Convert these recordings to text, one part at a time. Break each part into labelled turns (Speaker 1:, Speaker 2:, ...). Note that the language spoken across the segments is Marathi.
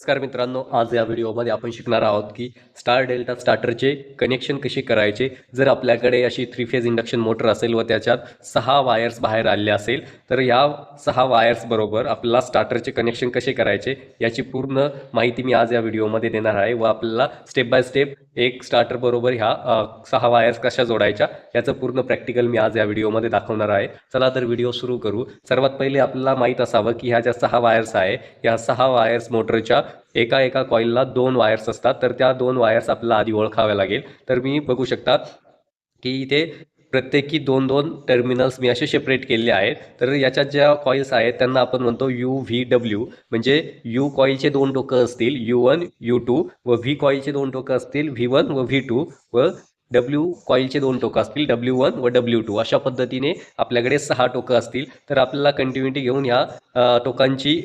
Speaker 1: नमस्कार मित्रांनो आज या व्हिडिओमध्ये आपण शिकणार आहोत की स्टार डेल्टा स्टार्टरचे कनेक्शन कसे करायचे? जर आपल्याकडे अशी थ्री फेज इंडक्शन मोटर असेल व त्याच्यात सहा वायर्स बाहेर आले असेल तर या सहा वायर्स बरोबर आपल्याला स्टार्टरचे कनेक्शन कसे करायचे याची पूर्ण माहिती मी आज या व्हिडिओमध्ये देणार आहे व आपल्याला स्टेप बाय स्टेप एक स्टार्टर बरोबर ह्या सहा वायर्स कशा जोडायच्या याचं पूर्ण प्रॅक्टिकल मी आज या व्हिडिओमध्ये दाखवणार आहे. चला तर व्हिडिओ सुरू करू. सर्वात पहिले आपल्याला माहीत असावं की ह्या ज्या सहा वायर्स आहे या सहा वायर्स मोटरच्या एका एका कॉईलला दोन वायर्स असतात. तर त्या दोन वायर्स आपल्याला आधी ओळखाव्या लागेल. तर मी बघू शकता की इथे प्रत्येकी दोन दोन टर्मिनल्स मी असे सेपरेट केले आहेत. तर याच्यात ज्या कॉईल्स आहेत त्यांना आपण म्हणतो यू व्ही डब्ल्यू म्हणजे यू कॉईलचे दोन टोकं असतील यू वन यू टू व व्ही कॉईलचे दोन टोकं असतील व्ही वन व व्ही टू व डब्ल्यू कॉईलचे दोन टोकं असतील डब्ल्यू वन व डब्ल्यू टू अशा पद्धतीने आपल्याकडे सहा टोकं असतील. तर आपल्याला कंटिन्युटी घेऊन ह्या टोकांची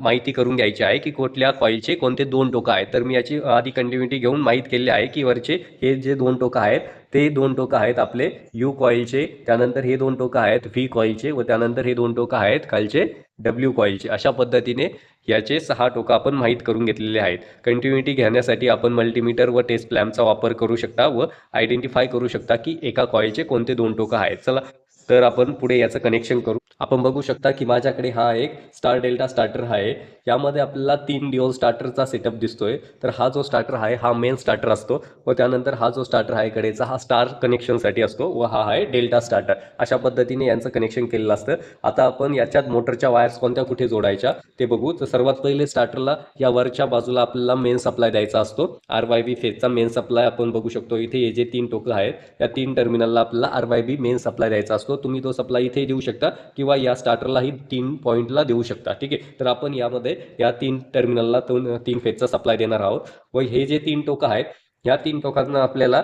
Speaker 1: माहिती करून घ्यायची आहे की कुठल्या कॉईलचे कोणते दोन टोकं आहेत. तर मी याची आधी कंटिन्युटी घेऊन माहीत केली आहे की वरचे हे जे दोन टोकं आहेत ते दोन टोकं आहेत आपले यू कॉईलचे त्यानंतर हे दोन टोकं आहेत व्ही कॉईलचे व त्यानंतर हे दोन टोकं आहेत खालचे डब्ल्यू कॉईलचे अशा पद्धतीने याचे सहा टोकं आपण माहीत करून घेतलेले आहेत. कंटिन्युटी घेण्यासाठी आपण मल्टीमीटर व टेस्ट प्लॅमचा वापर करू शकता व आयडेंटिफाय करू शकता की एका कॉईलचे कोणते दोन टोकं आहेत. चला तर आपण पुढे याचं कनेक्शन करू. आपण बघू शकता की माझ्याकडे हा एक स्टार डेल्टा स्टार्टर आहे. यामध्ये आपल्याला तीन डिओल स्टार्टरचा सेटअप दिसतोय. तर हा जो स्टार्टर आहे हा मेन स्टार्टर असतो. व त्यानंतर हा जो स्टार्टर आहे कडेचा हा स्टार कनेक्शनसाठी असतो व हा आहे डेल्टा स्टार्टर अशा पद्धतीने यांचं कनेक्शन केलेलं असतं. आता आपण याच्यात मोटरच्या वायर्स कोणत्या कुठे जोडायच्या ते बघू. तर सर्वात पहिले स्टार्टरला या वरच्या बाजूला आपल्याला मेन सप्लाय द्यायचा असतो. आर वाय बी फेजचा मेन सप्लाय आपण बघू शकतो. इथे हे जे तीन टोकं आहेत या तीन टर्मिनलला आपल्याला R Y B main supply द्यायचा असतो. तुम्ही तो सप्लाय इथे देऊ शकता किंवा या स्टार्टरलाही तीन पॉईंटला देऊ शकता. ठीक आहे? तर आपण यामध्ये या तीन टर्मिनलला दोन तीन फेजचा सप्लाय देणार आहोत. व हे जे तीन टोकं आहेत या तीन टोकांना आपल्याला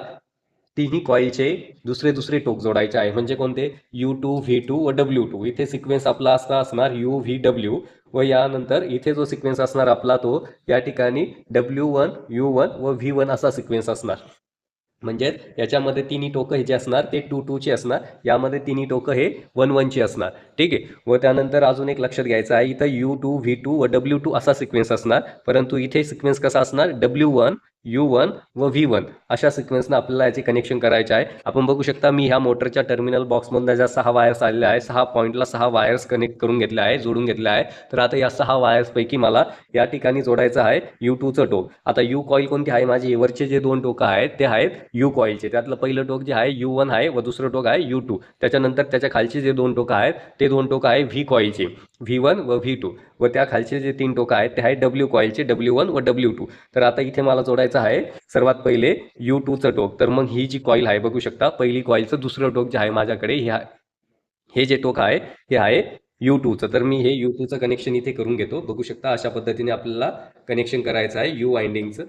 Speaker 1: तिन्ही कॉईलचे दुसरे दुसरे टोक जोडायचे आहे. म्हणजे कोणते? यू टू व्ही टू व डब्ल्यू टू इथे सिक्वेन्स आपला असा असणार यू व्ही डब्ल्यू व यानंतर इथे जो सिक्वेन्स असणार आपला तो या ठिकाणी डब्ल्यू वन यू वन व व्ही वन असा सिक्वेन्स असणार. म्हणजेच याच्यामध्ये तिन्ही टोकं हे जे असणार ते टू टूची असणार. यामध्ये तिन्ही टोकं हे वन वनची असणार. ठीक आहे? व त्यानंतर अजून एक लक्षात घ्यायचं आहे इथं यू टू व्ही टू व डब्ल्यू टू असा सिक्वेन्स असणार. परंतु इथे सिक्वेन्स कसा असणार? डब्ल्यू वन यू वन व व्ही वन अशा सिक्वेन्सनं आपल्याला याचे कनेक्शन करायचे आहे. आपण बघू शकता मी ह्या मोटरच्या टर्मिनल बॉक्समधल्या ज्या सहा वायर्स आलेल्या आहे सहा पॉईंटला सहा वायर्स कनेक्ट करून घेतले आहे जोडून घेतले आहे तर आता या सहा वायर्सपैकी मला या ठिकाणी जोडायचं आहे यू टूचं टोक. आता यू कॉईल कोणती आहे? माझी एवरचे जे दोन टोकं आहेत ते आहेत यू कॉईलचे त्यातलं पहिलं टोक जे आहे यू वन आहे व दुसरं टोक आहे यू टू त्याच्यानंतर त्याच्या खालचे जे दोन टोकं आहेत ते दोन टोकं आहे व्ही कॉईलचे व्ही वन व व्ही टू व त्या खालचे जे तीन टोकं आहेत ते आहे डब्ल्यू कॉईलचे डब्ल्यू वन व डब्ल्यू टू तर आता इथे मला जोडायचं आहे सर्वात पहिले यू टूचं टोक. तर मग ही जी कॉईल आहे बघू शकता पहिली कॉईलचं दुसरं टोक जे आहे माझ्याकडे ह्या हे जे टोक आहे हे आहे यू टूचं तर मी हे यू टूचं कनेक्शन इथे करून घेतो. बघू शकता अशा पद्धतीने आपल्याला कनेक्शन करायचं आहे यू वाइंडिंगचं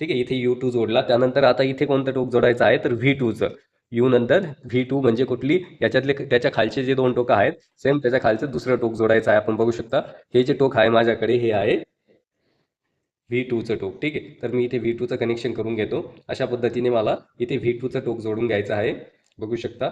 Speaker 1: ठीक आहे इथे यू टू जोडला. त्यानंतर आता इथे कोणतं टोक जोडायचं आहे तर व्ही टूचं यू नंतर व्ही टू म्हणजे कुठली? याच्यातले त्याच्या खालचे जे दोन टोकं आहेत सेम त्याच्या खालचं दुसरं टोक जोडायचं आहे आपण बघू शकता. हे जे टोक आहे माझ्याकडे हे आहे व्ही टूचं टोक ठीक आहे? तर मी इथे व्ही टूचं कनेक्शन करून घेतो. अशा पद्धतीने मला इथे व्ही टूचं टोक जोडून घ्यायचं आहे. बघू शकता.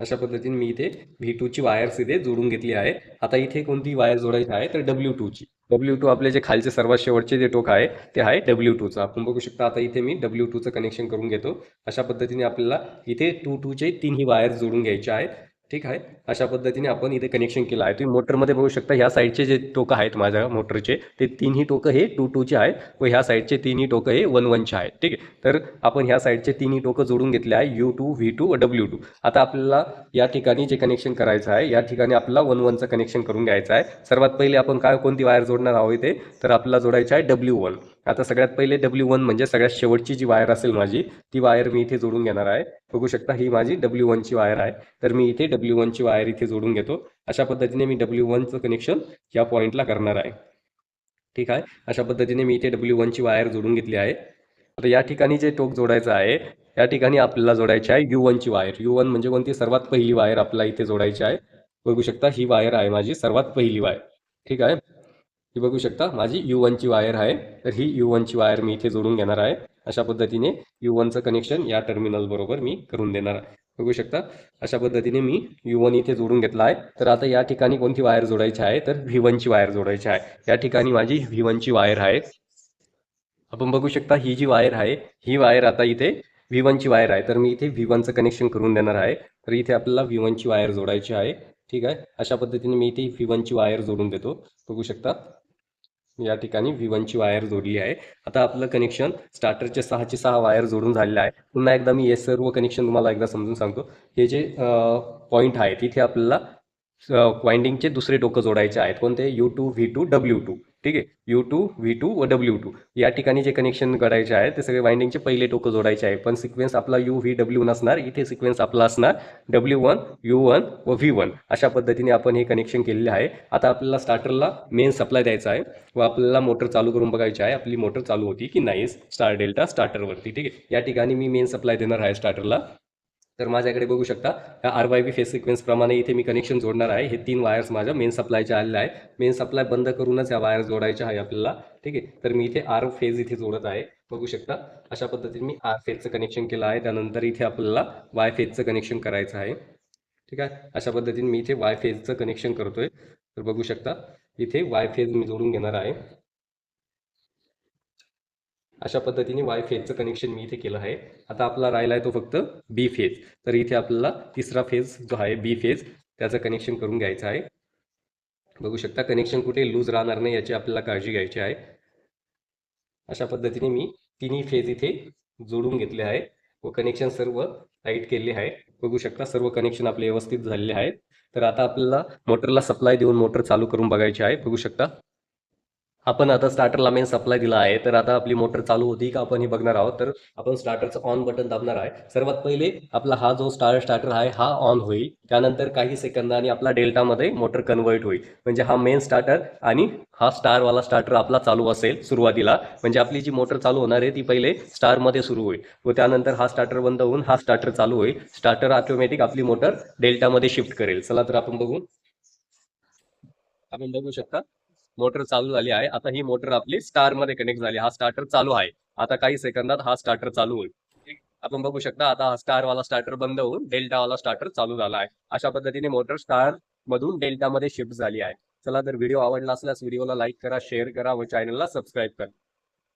Speaker 1: अशा पद्धतीने मी इथे व्ही टूची वायर्स इथे जोडून घेतली आहे. आता इथे कोणती वायर जोडायची आहे तर डब्ल्यू टूची डब्ल्यू टू आपले जे खालचे सर्वात शेवटचे जे टोक आहे ते आहे डब्ल्यू टूचं आपण बघू शकता आता इथे मी डब्ल्यू टूचं कनेक्शन करून घेतो. अशा पद्धतीने आपल्याला इथे टू टूचे तीनही वायर जोडून घ्यायचे आहेत. ठीक आहे. अशा पद्धतीने आपण इथे कनेक्शन केलं आहे. तुम्ही मोटरमध्ये बघू शकता ह्या साईडचे जे टोकं आहेत माझ्या मोटरचे ते तीनही टोकं हे टू टूचे आहेत. व ह्या साईडचे तिन्ही टोकं हे वन वनचे आहेत. ठीक आहे. तर आपण ह्या साईडचे तिन्ही टोकं जोडून घेतले आहे. यू टू व्ही टू व डब्ल्यू टू आता आपल्याला या ठिकाणी जे कनेक्शन करायचं आहे या ठिकाणी आपला वन वनचं कनेक्शन करून घ्यायचं आहे. सर्वात पहिले आपण काय कोणती वायर जोडणार आहोत इथे? तर आपल्याला जोडायचं आहे डब्ल्यू वन आता सगळ्यात पहिले डब्ल्यू वन म्हणजे सगळ्यात शेवटची जी वायर असेल माझी ती वायर मी इथे जोडून घेणार आहे. बघू शकता ही माझी डब्ल्यू वनची वायर आहे. तर मी इथे डब्ल्यू वनची वायर इथे जोडून घेतो. अशा पद्धतीने मी डब्ल्यू वनचं कनेक्शन या पॉईंटला करणार आहे. ठीक आहे? अशा पद्धतीने मी इथे डब्ल्यू वनची वायर जोडून घेतली आहे. तर या ठिकाणी जे टोक जोडायचं आहे या ठिकाणी आपल्याला जोडायची आहे यू वनची वायर यू वन म्हणजे कोणती? सर्वात पहिली वायर आपल्याला इथे जोडायची आहे. बघू शकता ही वायर आहे माझी सर्वात पहिली वायर ठीक आहे? ही बघू शकता माझी यू वनची वायर आहे तर ही यू वनची वायर मी इथे जोडून घेणार आहे. अशा पद्धतीने यू वनचं कनेक्शन या टर्मिनल बरोबर मी करून देणार. आहे बघू शकता अशा पद्धतीने मी यू वन इथे जोडून घेतला आहे. तर आता या ठिकाणी कोणती वायर जोडायची आहे? तर व्ही वनची वायर जोडायची आहे. या ठिकाणी माझी व्ही वनची वायर आहे. आपण बघू शकता ही जी वायर आहे ही वायर आता इथे व्ही वनची वायर आहे. तर मी इथे व्ही वनचं कनेक्शन करून देणार आहे. तर इथे आपल्याला व्ही वनची वायर जोडायची आहे. ठीक आहे? अशा पद्धतीने मी इथे व्ही वनची वायर जोडून देतो. बघू शकता या ठिकाणी व्ही वनची वायर जोडली आहे. आता आपलं कनेक्शन स्टार्टरचे सहाचे सहा वायर जोडून झालेलं आहे. पुन्हा एकदा मी हे सर्व कनेक्शन तुम्हाला एकदा समजून सांगतो. हे जे पॉईंट आहे तिथे आपल्याला वाइंडिंगचे दुसरे टोकं जोडायचे आहेत. कोणते? U two V two W two ठीक आहे? यू टू व्ही टू व डब्ल्यू टू या ठिकाणी जे कनेक्शन करायचे आहे ते सगळे वाइंडिंगचे पहिले टोकं जोडायचे आहे पण सिक्वेन्स आपला यू व्ही डब्ल्यू नसणार. इथे सिक्वेन्स आपला असणार डब्ल्यू वन यू वन व व्ही वन अशा पद्धतीने आपण हे कनेक्शन केलेले आहे. आता आपल्याला स्टार्टरला मेन सप्लाय द्यायचा आहे. व आपल्याला मोटर चालू करून बघायची आहे. आपली मोटर चालू होती की नाही? स्टार डेल्टा स्टार्टरवरती ठीक आहे? या ठिकाणी मी मेन सप्लाय देणार आहे स्टार्टरला तर माझ्याकडे बघू शकता या आर वाय बी फेस सिक्वेन्सप्रमाणे इथे मी कनेक्शन जोडणार आहे. हे तीन वायर्स माझ्या मेन सप्लायच्या आलेल्या आहे मेन सप्लाय बंद करूनच या वायर्स जोडायच्या आहे आपल्याला. ठीक आहे? तर मी इथे आर फेज इथे जोडत आहे. बघू शकता अशा पद्धतीने मी आर फेजचं कनेक्शन केलं आहे. त्यानंतर इथे आपल्याला वाय फेजचं कनेक्शन करायचं आहे. ठीक आहे? अशा पद्धतीने मी इथे वाय फेजचं कनेक्शन करतोय. तर बघू शकता इथे वाय फेज मी जोडून घेणार आहे. अशा पद्धतीने वाय फेजचं कनेक्शन मी इथे केलं आहे. आता आपला राहिला आहे तो फक्त बी फेज तर इथे आपल्याला तिसरा फेज जो आहे बी फेज त्याचं कनेक्शन करून घ्यायचं आहे. बघू शकता कनेक्शन कुठे लूज राहणार नाही याची आपल्याला काळजी घ्यायची आहे. अशा पद्धतीने मी तिन्ही फेज इथे जोडून घेतले आहे. व कनेक्शन सर्व टाईट केले आहे. बघू शकता सर्व कनेक्शन आपले व्यवस्थित झालेले आहेत. तर आता आपल्याला मोटरला सप्लाय देऊन मोटर चालू करून बघायची आहे. बघू शकता आपण आता स्टार्टरला मेन सप्लाय दिला आहे तर आता आपली मोटर चालू होती का आपण हे बघणार आहोत. तर आपण स्टार्टरचं ऑन बटन दाबणार आहे. सर्वात पहिले आपला हा जो स्टार स्टार्टर आहे हा ऑन होईल. त्यानंतर काही सेकंदांनी आपला डेल्टामध्ये मोटर कन्वर्ट होईल. म्हणजे हा मेन स्टार्टर आणि हा स्टारवाला स्टार्टर आपला चालू असेल सुरुवातीला. म्हणजे आपली जी मोटर चालू होणार आहे ती पहिले स्टारमध्ये सुरू होईल. व त्यानंतर हा स्टार्टर बंद होऊन हा स्टार्टर चालू होईल. स्टार्टर ऑटोमॅटिक आपली मोटर डेल्टामध्ये शिफ्ट करेल. चला तर आपण बघू. आपण बघू शकता. मोटर चालू झाली आहे. आता ही मोटर आपली स्टारमध्ये कनेक्ट झाली. हा स्टार्टर चालू आहे. आता काही सेकंदात हा स्टार्टर चालू होईल. आपण बघू शकता आता हा स्टार वाला स्टार्टर बंद होऊन डेल्टा वाला स्टार्टर चालू झाला आहे. अशा पद्धतीने मोटर स्टार मधून डेल्टा मध्ये शिफ्ट झाली आहे. चला तर व्हिडिओ आवडला असल्यास व्हिडिओला लाईक करा शेअर करा व चॅनलला सबस्क्राईब करा.